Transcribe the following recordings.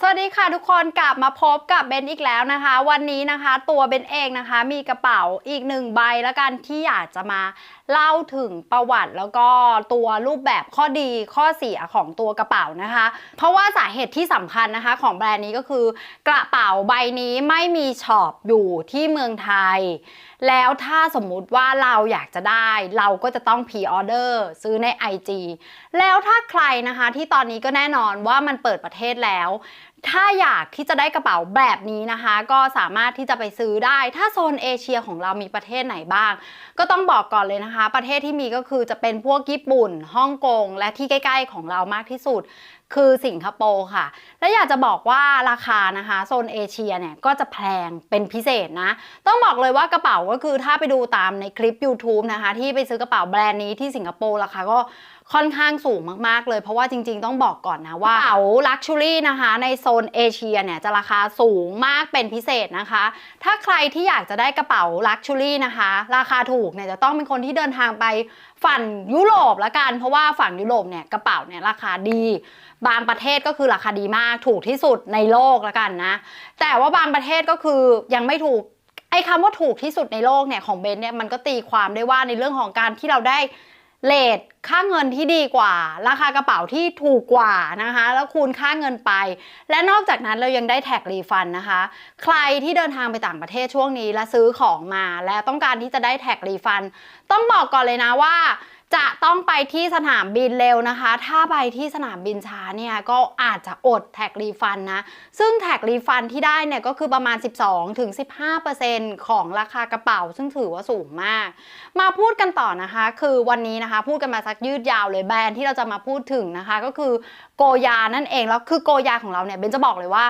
สวัสดีค่ะทุกคนกลับมาพบกับเบนอีกแล้วนะคะ วันนี้นะคะ ตัวเบนเองนะคะ มีกระเป๋าอีกหนึ่งใบแล้วกันที่อยากจะมา เล่าถึงประวัติแล้วก็ตัวรูปแบบข้อดีข้อเสียของตัวกระเป๋านะคะ เพราะว่าสาเหตุที่สำคัญนะคะของแบรนด์นี้ก็คือกระเป๋าใบนี้ไม่มีช็อปอยู่ที่เมืองไทย แล้วถ้าสมมุติว่าเราอยากจะได้ เราก็จะต้องพรีออเดอร์ซื้อใน IG แล้วถ้าใครนะคะที่ตอนนี้ก็แน่นอนว่ามันเปิดประเทศแล้วถ้าอยากที่จะได้กระเป๋าแบบนี้นะคะ ก็สามารถที่จะไปซื้อได้ ถ้าโซนเอเชียของเรามีประเทศไหนบ้าง ก็ต้องบอกก่อนเลยนะคะ ประเทศที่มีก็คือจะเป็นพวกญี่ปุ่นฮ่องกง และที่ใกล้ ๆ ของเรามากที่สุด คือสิงคโปร์ค่ะ และอยากจะบอกว่าราคานะคะโซนเอเชียเนี่ยก็จะแพงเป็นพิเศษนะ ต้องบอกเลยว่ากระเป๋าก็คือถ้าไปดูตามในคลิป YouTube นะคะ ที่ไปซื้อกระเป๋าแบรนด์นี้ที่สิงคโปร์ราคาก็ ค่อนข้างสูงมากๆ เลย เพราะว่าจริง ๆ ต้องบอกก่อนนะว่ากระเป๋าลักชัวรี่นะคะในโซนเอเชียเนี่ยจะราคาสูงมากเป็นพิเศษนะคะ ถ้าใครที่อยากจะได้กระเป๋าลักชัวรี่นะคะ ราคาถูกเนี่ยจะต้องเป็นคนที่เดินทางไปฝั่งยุโรปละกัน เพราะว่าฝั่งยุโรปเนี่ยกระเป๋าเนี่ยราคาดี บางประเทศก็คือราคาดีมากถูกที่สุดในโลกละกันนะ แต่ว่าบางประเทศก็คือยังไม่ถูกไอ้คำว่าถูกที่สุดในโลกเนี่ยของเบนเนี่ยมันก็ตีความได้ว่าในเรื่องของการที่เราได้เลทค่าเงินที่ดีกว่า ราคากระเป๋าที่ถูกกว่านะคะ แล้วคูณค่าเงินไป และนอกจากนั้นเรายังได้แท็กรีฟันนะคะ ใครที่เดินทางไปต่างประเทศช่วงนี้และซื้อของมา แล้วต้องการที่จะได้แท็กรีฟัน ต้องบอกก่อนเลยนะว่าจะต้องไปที่สนามบินเร็วนะคะ ถ้าไปที่สนามบินช้าเนี่ยก็อาจจะอดแท็กรีฟันนะ ซึ่งแท็กรีฟันที่ได้เนี่ยก็คือประมาณ 12-15%ของราคากระเป๋า ซึ่งถือว่าสูงมาก มาพูดกันต่อนะคะ คือวันนี้นะคะ พูดกันมาสักยืดยาวเลยแบรนด์ที่เราจะมาพูดถึงนะคะ ก็คือโกยานั่นเองแล้วคือโกยาของเราเนี่ยเบนจะบอกเลยว่า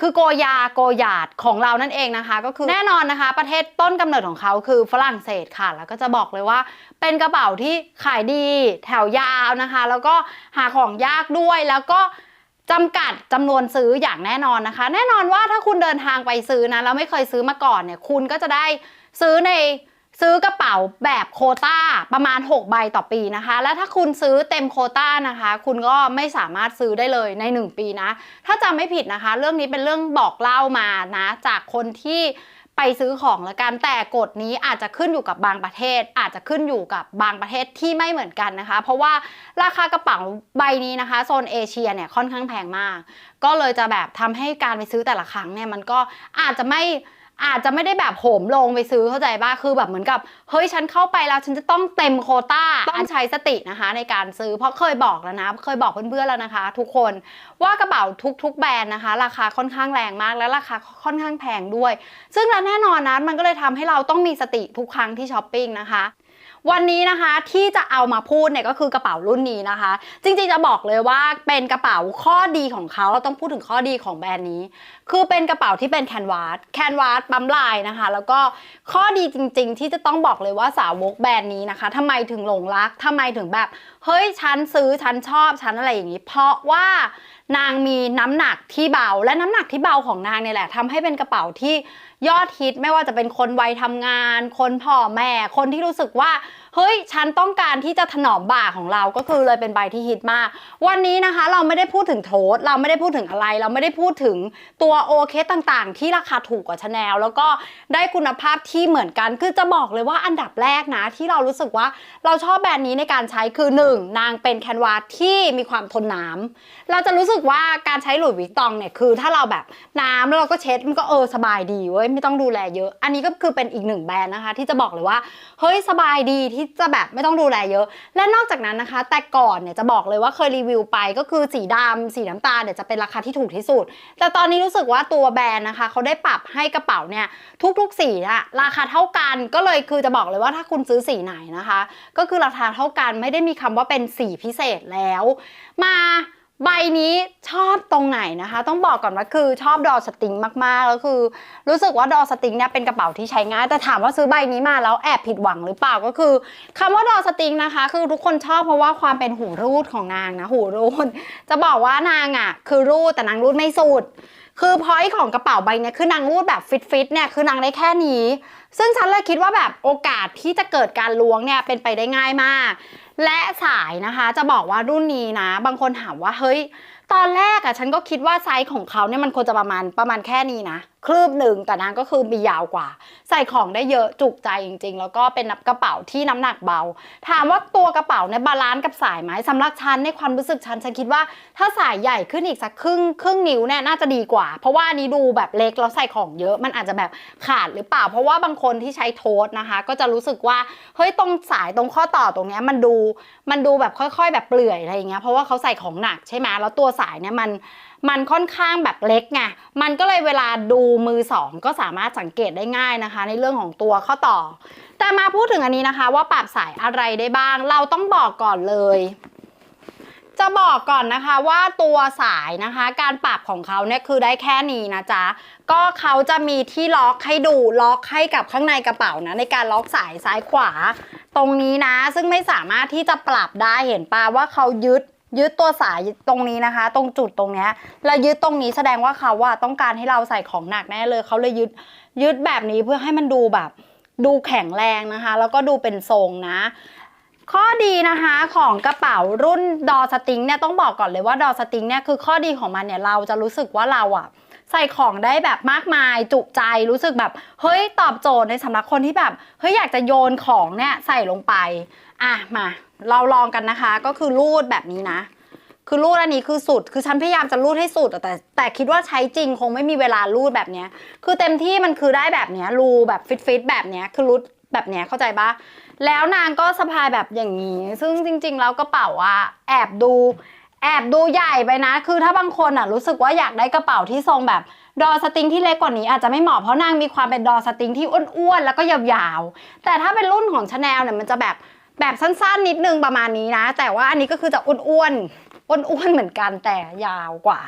คือโกยาโกยาดของเรานั่นเองนะคะ ก็คือแน่นอนนะคะ ประเทศต้นกำเนิดของเขาคือฝรั่งเศสค่ะ แล้วก็จะบอกเลยว่า เป็นกระเป๋าที่ขายดีแถวยาวนะคะ แล้วก็หาของยากด้วยแล้วก็จำกัดจำนวนซื้ออย่างแน่นอนนะคะ แน่นอนว่าถ้าคุณเดินทางไปซื้อนะแล้วไม่เคยซื้อมาก่อนเนี่ยคุณก็จะได้ซื้อใน ซื้อกระเป๋าแบบโคต้าประมาณ 6 ใบต่อปีนะคะ และถ้าคุณซื้อเต็มโคต้านะคะ คุณก็ไม่สามารถซื้อได้เลยใน 1 ปีนะ ถ้าจำไม่ผิดนะคะ เรื่องนี้เป็นเรื่องบอกเล่ามานะ จากคนที่ไปซื้อของละกันแต่กฎนี้อาจจะขึ้นอยู่กับบางประเทศ อาจจะขึ้นอยู่กับบางประเทศที่ไม่เหมือนกันนะคะ เพราะว่าราคากระเป๋าใบนี้นะคะโซนเอเชียเนี่ยค่อนข้างแพงมาก ก็เลยจะแบบทำให้การไปซื้อแต่ละครั้งเนี่ยมันก็อาจจะไม่ อาจจะไม่ได้แบบโหมลงไปซื้อเข้าใจป่ะคือแบบเหมือนกับเฮ้ยฉันเข้าไปแล้วฉันจะต้องเต็มโควต้าต้องใช้สตินะคะในการซื้อเพราะเคยบอกแล้วนะ เคยบอกเพื่อนๆแล้วนะคะ ทุกคนว่ากระเป๋าทุกๆแบรนด์นะคะ ราคาค่อนข้างแรงมากและราคาค่อนข้างแพงด้วย ซึ่งแล้วแน่นอนนะมันก็เลยทำให้เราต้องมีสติทุกครั้งที่ช้อปปิ้งนะคะวันนี้นะคะที่จะเอามาพูดเนี่ยก็คือกระเป๋ารุ่นนี้นะคะ จริงๆจะบอกเลยว่าเป็นกระเป๋าข้อดีของเขาเราต้องพูดถึงข้อดีของแบรนด์นี้ คือเป็นกระเป๋าที่เป็นแคนวาส แคนวาสปั๊มลายนะคะ แล้วก็ข้อดีจริง ๆ ที่จะต้องบอกเลยว่าสาวกแบรนด์นี้นะคะทำไมถึงหลงรักทำไมถึงแบบ เฮ้ย ฉันซื้อ ฉันชอบ ฉันอะไรอย่างนี้ เพราะว่านางมีน้ำหนักที่เบา และน้ำหนักที่เบาของนางเนี่ยแหละทำให้เป็นกระเป๋าที่ยอดฮิต ไม่ว่าจะเป็นคนวัยทำงาน คนพ่อแม่ คนที่รู้สึกว่าเฮ้ยฉันต้องการที่จะถนอมบ่าของเราก็คือเลยเป็นใบที่ฮิตมาก วันนี้นะคะเราไม่ได้พูดถึงโทสเราไม่ได้พูดถึงอะไร เราไม่ได้พูดถึงตัวโอเคต่างๆ ที่ราคาถูกกว่าชาแนลแล้วก็ได้คุณภาพที่เหมือนกันคือจะบอกเลยว่าอันดับแรกนะ ที่เรารู้สึกว่าเราชอบแบรนด์นี้ในการใช้คือ 1. นางเป็นแคนวาสที่มีความทนน้ำเราจะรู้สึกว่าการใช้หลุยส์วิกตองเนี่ยคือถ้าเราแบบน้ำแล้วเราก็เช็ดมันก็เออสบายดีเว้ยไม่ต้องดูแลเยอะ อันนี้ก็คือเป็นอีกหนึ่งแบรนด์นะคะ ที่จะบอกเลยว่าเฮ้ยสบายดีที่จะแบบไม่ต้องดูแลเยอะ และนอกจากนั้นนะคะ แต่ก่อนเนี่ยจะบอกเลยว่าเคยรีวิวไปก็คือสีดำสีน้ำตาลเนี่ยจะเป็นราคาที่ถูกที่สุด แต่ตอนนี้รู้สึกว่าตัวแบรนด์นะคะเขาได้ปรับให้กระเป๋าเนี่ยทุกๆสีอะราคาเท่ากันก็เลยคือจะบอกเลยว่าถ้าคุณซื้อสีไหนนะคะ ก็คือราคาเท่ากันไม่ได้มีคำว่าเป็นสีพิเศษแล้ว มา ใบนี้ชอบตรงไหนนะคะ ต้องบอกก่อนว่าคือชอบดอสติงมากๆแล้วคือ รู้สึกว่าดอสติงเนี่ยเป็นกระเป๋าที่ใช้ง่ายแต่ถามว่าซื้อใบนี้มาแล้วแอบผิดหวังหรือเปล่าก็คือคำว่าดอสติงนะคะ คือทุกคนชอบเพราะว่าความเป็นหูรูดของนางนะหูรูดจะบอกว่านางอะคือรูดแต่นางรูดไม่สุด คือพอยต์ของกระเป๋าใบนี้คือนางรูดแบบฟิตฟิตๆเนี่ยคือนางได้แค่นี้ ซึ่งฉันเลยคิดว่าแบบโอกาสที่จะเกิดการล้วงเนี่ยเป็นไปได้ง่ายมาก และสายนะคะจะบอกว่ารุ่นนี้นะ บางคนถามว่าเฮ้ย ตอนแรกอะฉันก็คิดว่าไซส์ของเขาเนี่ยมันควรจะประมาณประมาณแค่นี้นะคลืบหนึ่งแต่นางก็คือมียาวกว่า ใส่ของได้เยอะจุกใจจริง ๆ แล้วก็เป็นกระเป๋าที่น้ำหนักเบา ถามว่าตัวกระเป๋าเนี่ยบาลานซ์กับสายไหมสำหรับฉันในความรู้สึกฉันฉันคิดว่าถ้าสายใหญ่ขึ้นอีกสักครึ่งครึ่งนิ้วเนี่ยน่าจะดีกว่า เพราะว่าอันนี้ดูแบบเล็กแล้วใส่ของเยอะมันอาจจะแบบขาดหรือเปล่า เพราะว่าบางคนที่ใช้โทสนะคะ ก็จะรู้สึกว่าเฮ้ยตรงสายตรงข้อต่อตรงเนี้ยมันดูมันดูแบบค่อย ๆ แบบเปลื่อยอะไรอย่างเงี้ยเพราะว่าเขาใส่ของหนักใช่ไหมแล้วตัวสายเนี่ยมัน มันค่อนข้างแบบเล็กไง มันก็เลยเวลาดูมือสองก็สามารถสังเกตได้ง่ายนะคะ ในเรื่องของตัวข้อต่อ แต่มาพูดถึงอันนี้นะคะ ว่าปรับสายอะไรได้บ้าง เราต้องบอกก่อนเลยจะบอกก่อนนะคะว่าตัวสายนะคะ การปรับของเขาเนี่ยคือได้แค่นี้นะจ๊ะ ก็เขาจะมีที่ล็อกให้ดูล็อกให้กับข้างในกระเป๋านะ ในการล็อกสายซ้ายขวา ตรงนี้นะ ซึ่งไม่สามารถที่จะปรับได้เห็นปะว่าเขายึด ยึดตัวสายตรงนี้นะคะ ตรงจุดตรงเนี้ยแล้วยึดตรงนี้แสดงว่าเขาว่าต้องการให้เราใส่ของหนักแน่เลยเขาเลยยึดยึดแบบนี้เพื่อให้มันดูแบบดูแข็งแรงนะคะ แล้วก็ดูเป็นทรงนะข้อดีนะคะของกระเป๋ารุ่นดอสติงเนี่ยต้องบอกก่อนเลยว่าดอสติงเนี่ยคือข้อดีของมันเนี่ยเราจะรู้สึกว่าเราอะ ใส่ของได้แบบมากมายจุใจรู้สึกแบบเฮ้ยตอบโจทย์ในสำหรับคนที่แบบเฮ้ยอยากจะโยนของเนี่ยใส่ลงไปอะมาเราลองกันนะคะ ก็คือรูดแบบนี้นะ คือรูดอันนี้คือสุด คือฉันพยายามจะรูดให้สุดแต่ แต่คิดว่าใช้จริงคงไม่มีเวลารูดแบบเนี้ย คือเต็มที่มันคือได้แบบเนี้ยรูแบบฟิตฟิตๆแบบเนี้ยคือรูดแบบเนี้ยเข้าใจปะแล้วนางก็สะพายแบบอย่างนี้ ซึ่งจริง ๆ แล้วกระเป๋าอะแอบดู แอบดูใหญ่ไปนะ คือถ้าบางคนอะรู้สึกว่าอยากได้กระเป๋าที่ทรงแบบดอสติงที่เล็กกว่านี้อาจจะไม่เหมาะเพราะนางมีความเป็นดอสติงที่อ้วนๆแล้วก็ยาวๆ แต่ถ้าเป็นรุ่นของชาแนลเนี่ยมันจะแบบแบบสั้นๆ นิดนึงประมาณนี้นะ แต่ว่าอันนี้ก็คือจะอ้วนๆอ้วนๆเหมือนกันแต่ยาวกว่า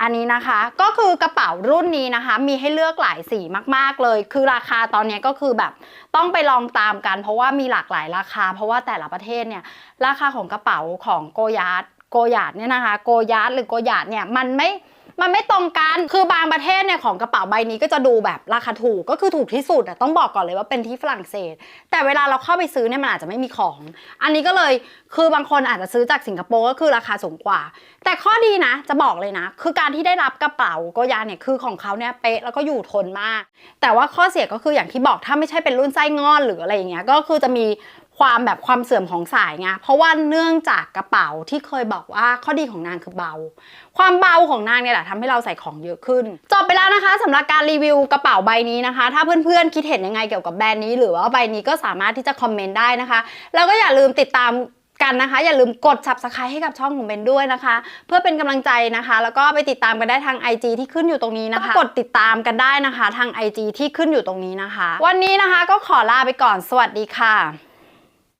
อันนี้นะคะก็คือกระเป๋ารุ่นนี้นะคะ มีให้เลือกหลายสีมากๆเลย คือราคาตอนนี้ก็คือแบบต้องไปลองตามกัน เพราะว่ามีหลากหลายราคา เพราะว่าแต่ละประเทศเนี่ยราคาของกระเป๋าของโกยาร์ด โกยาดเนี่ยนะคะ โกยาดหรือโกยาดเนี่ยมันไม่มันไม่ตรงกัน คือบางประเทศเนี่ยของกระเป๋าใบนี้ก็จะดูแบบราคาถูก ก็คือถูกที่สุดอะต้องบอกก่อนเลยว่าเป็นที่ฝรั่งเศส แต่เวลาเราเข้าไปซื้อเนี่ยมันอาจจะไม่มีของ อันนี้ก็เลยคือบางคนอาจจะซื้อจากสิงคโปร์ก็คือราคาสูงกว่า แต่ข้อดีนะจะบอกเลยนะ คือการที่ได้รับกระเป๋าโกยาเนี่ยคือของเขาเนี่ยเป๊ะแล้วก็อยู่ทนมาก แต่ว่าข้อเสียก็คืออย่างที่บอกถ้าไม่ใช่เป็นรุ่นไส้งอนหรืออะไรอย่างเงี้ย ก็คือจะมี ความแบบความเสื่อมของสายไงเพราะว่าเนื่องจากกระเป๋าที่เคยบอกว่าข้อดีของนางคือเบา ความเบาของนางเนี่ยแหละทำให้เราใส่ของเยอะขึ้น จบไปแล้วนะคะสำหรับการรีวิวกระเป๋าใบนี้นะคะ ถ้าเพื่อนๆคิดเห็นยังไงเกี่ยวกับแบรนด์นี้ หรือว่าใบนี้ก็สามารถที่จะคอมเมนต์ได้นะคะ แล้วก็อย่าลืมติดตามกันนะคะ อย่าลืมกด subscribe ให้กับช่องของเบนด้วยนะคะ เพื่อเป็นกำลังใจนะคะ แล้วก็ไปติดตามกันได้ทาง IG ที่ขึ้นอยู่ตรงนี้นะคะ กดติดตามกันได้นะคะ ทาง IG ที่ขึ้นอยู่ตรงนี้นะคะ วันนี้นะคะก็ขอลาไปก่อนสวัสดีค่ะ